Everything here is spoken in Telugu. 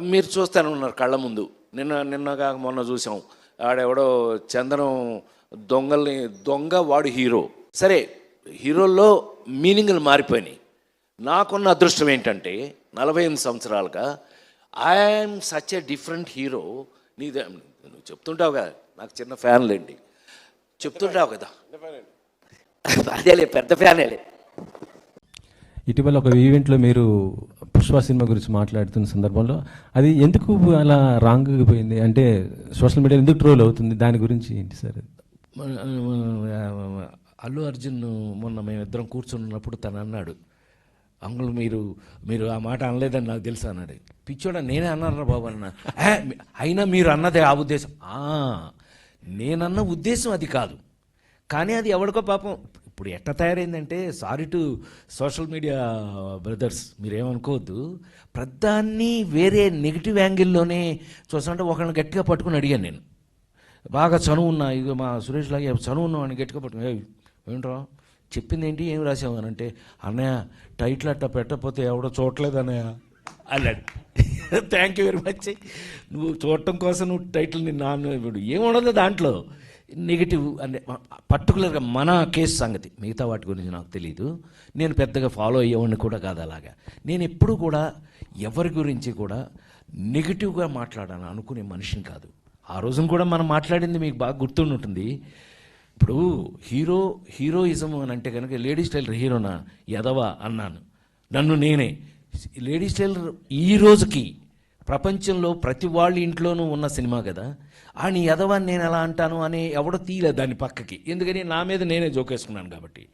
మీరు చూస్తూనే ఉన్నారు కళ్ళ ముందు. నిన్న నిన్నగా మొన్న చూసాం. ఆడెవడో చందనం దొంగల్ని దొంగ వాడు హీరో. సరే హీరోల్లో మీనింగ్లు మారిపోయినాయి. నాకున్న అదృష్టం ఏంటంటే నలభై ఎనిమిది సంవత్సరాలుగా I'm such a different hero నీదే నువ్వు చెప్తుంటావు కదా నాకు చిన్న ఫ్యాన్లేండి. చెప్తుంటావు కదా. అదేలే పెద్ద ఫ్యానేలే. ఇటీవల ఒక ఈవెంట్లో మీరు పుష్ప సినిమా గురించి మాట్లాడుతున్న సందర్భంలో అది ఎందుకు అలా రాంగ్గా పోయింది? అంటే సోషల్ మీడియా ఎందుకు ట్రోల్ అవుతుంది? దాని గురించి ఏంటి సార్ అల్లు అర్జున్ మొన్న మేమిద్దరం కూర్చున్నప్పుడు తను అన్నాడు అంగులు మీరు మీరు ఆ మాట అనలేదని నాకు తెలుసు అన్నాడు. పిచ్చోడా నేనే అన్నారా బాబు అన్న. అయినా మీరు అన్నదే ఆ ఉద్దేశం. నేనన్న ఉద్దేశం అది కాదు. కానీ అది ఎవరికో పాపం ఇప్పుడు ఎట్ట తయారైందంటే sorry to social media brothers మీరేమనుకోవద్దు. ప్రధాన్ని వేరే నెగిటివ్ యాంగిల్లోనే చూస్తుంటే ఒకరిని గట్టిగా పట్టుకుని అడిగాను నేను. బాగా చనువు ఉన్నా ఇక మా సురేష్ లాగే చనువు ఉన్నావు అని గట్టిగా పట్టుకుని ఏంట్రా చెప్పింది ఏంటి ఏం రాసావు అని అంటే అన్నయ్య టైటిల్ అట్ట పెట్టకపోతే ఎవడో చూడలేదు అన్నయ్య అన్నాడు. థ్యాంక్ యూ వెరీ మచ్ నువ్వు చూడటం కోసం నువ్వు టైటిల్ నాన్న ఇప్పుడు ఏముండదు దాంట్లో. నెగిటివ్ అంటే పర్టికులర్గా మన కేసు సంగతి మిగతా వాటి గురించి నాకు తెలియదు నేను పెద్దగా ఫాలో అయ్యేవాడిని కూడా కాదు అలాగా. నేను ఎప్పుడు కూడా ఎవరి గురించి కూడా నెగిటివ్గా మాట్లాడాలని అనుకునే మనిషిని కాదు. ఆ రోజున కూడా మనం మాట్లాడింది మీకు బాగా గుర్తుండి ఉంటుంది. ఇప్పుడు హీరో హీరోయిజం అని అంటే కనుక లేడీస్ టైలర్ హీరోనా ఎదవా అన్నాను. నన్ను నేనే. లేడీస్ టైలర్ ఈ రోజుకి ప్రపంచంలో ప్రతి వాళ్ళ ఇంట్లోనూ ఉన్న సినిమా కదా. ఆ నీ యదవాన్ని నేను ఎలా అంటాను? అని ఎవడో తీయలేదు దాన్ని పక్కకి. ఎందుకని నా మీద నేనే జోకేసుకున్నాను కాబట్టి.